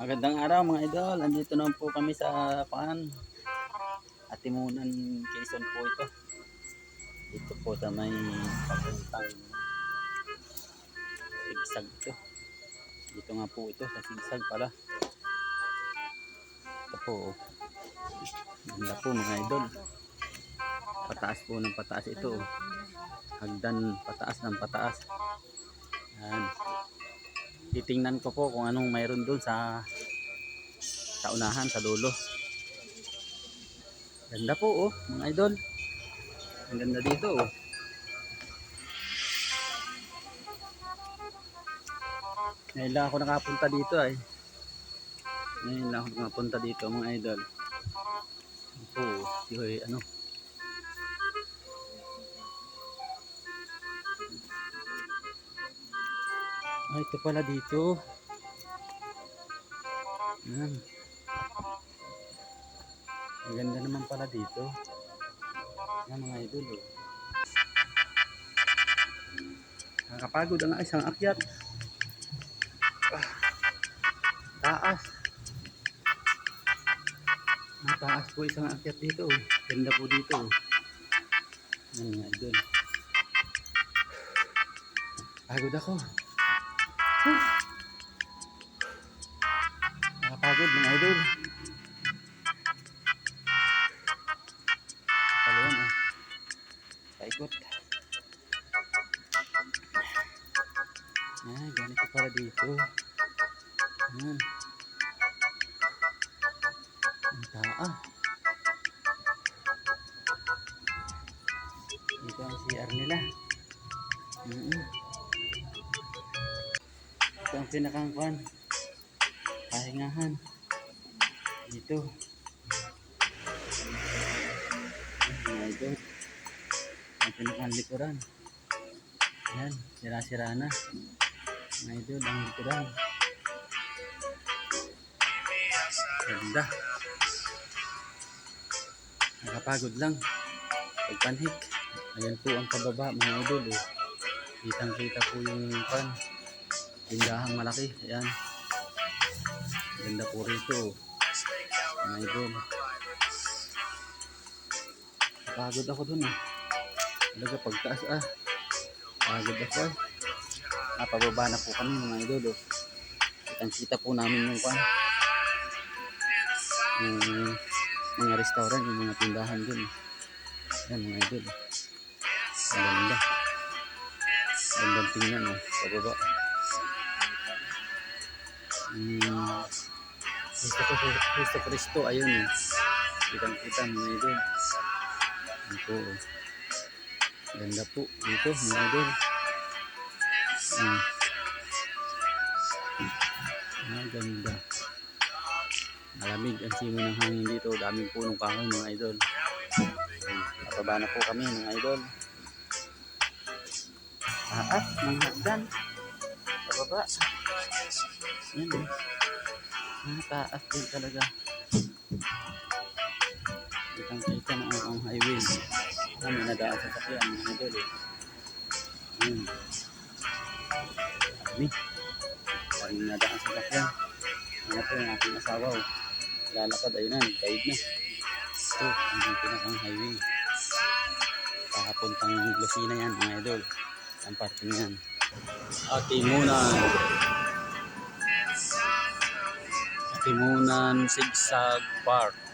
Magandang araw mga idol. Andito naman po kami sa Paan. Atimunan Quezon po ito. Dito po sa may papuntang sigsag ito. Dito nga po ito sa sigsag pala. Ito po. oh. Ganda po mga idol. Pataas po ng pataas ito. oh. Hagdan pataas ng pataas. Yan titingnan ko po kung anong mayroon doon sa sa unahan, sa dulo. Ganda po oh, mga idol. Ang ganda dito oh. Ngayon lang ako nakapunta dito ay. Ngayon lang ako nakapunta dito mga idol. Ito oh, ano. Ay, ito pala dito. Yan. Ang ganda naman pala dito. Yan mga idol. Oh. Nakakapagod ang isang akyat. Ah. Taas. Mataas po isang akyat dito. oh. Ganda po dito. oh. Yan mga idol. Pagod ako. Nakapagod mga idol. Paluan eh. Paikot. Ah, ganito para dito. Yan. Ang taa. Pinakang kwan. Pahingahan. Dito. Oh my God. Ang pinakang likuran. Yan. Sira-sira na. Mga idol, ang likuran. Ganda. Nakapagod lang. Pagpanhik. Ayan po ang pababa mga idol. Oh. Kitang kita po yung pan tindahang malaki ayan. Ganda po rito. Mga idol pagod ako dun eh talaga pagtaas ah. Pagod ako ah. Pababa na po kami mga idol oh. kita po namin yung pan yung mga restaurant yung mga tindahan dun yan mga idol ang ganda. Gandang tingnan oh pababa Hmm. Gusto ko Gusto Kristo ayun eh. Kitang kita mga idol. Ito. oh. Ganda po dito mga idol. Hmm. Ah, ganda. Malamig ang simoy ng hangin dito. Daming punong kahoy mga idol. Pataba na po kami mga idol. Taas ng hagdan. Pababa. Yan eh. Ah, taas din talaga. Kitang kita na ang, ang highway. May nadaan sa sakyan mga idol eh. Hmm. Dami. Dami nadaan sa sakyan. Ano po yung aking asawa oh. Lalakad ayun na, nagkaid na. Ito, ang pinakang highway. Kakapuntang Lucina yan mga idol. Ang parking yan. Atimunan. Timunan Sigsag Park.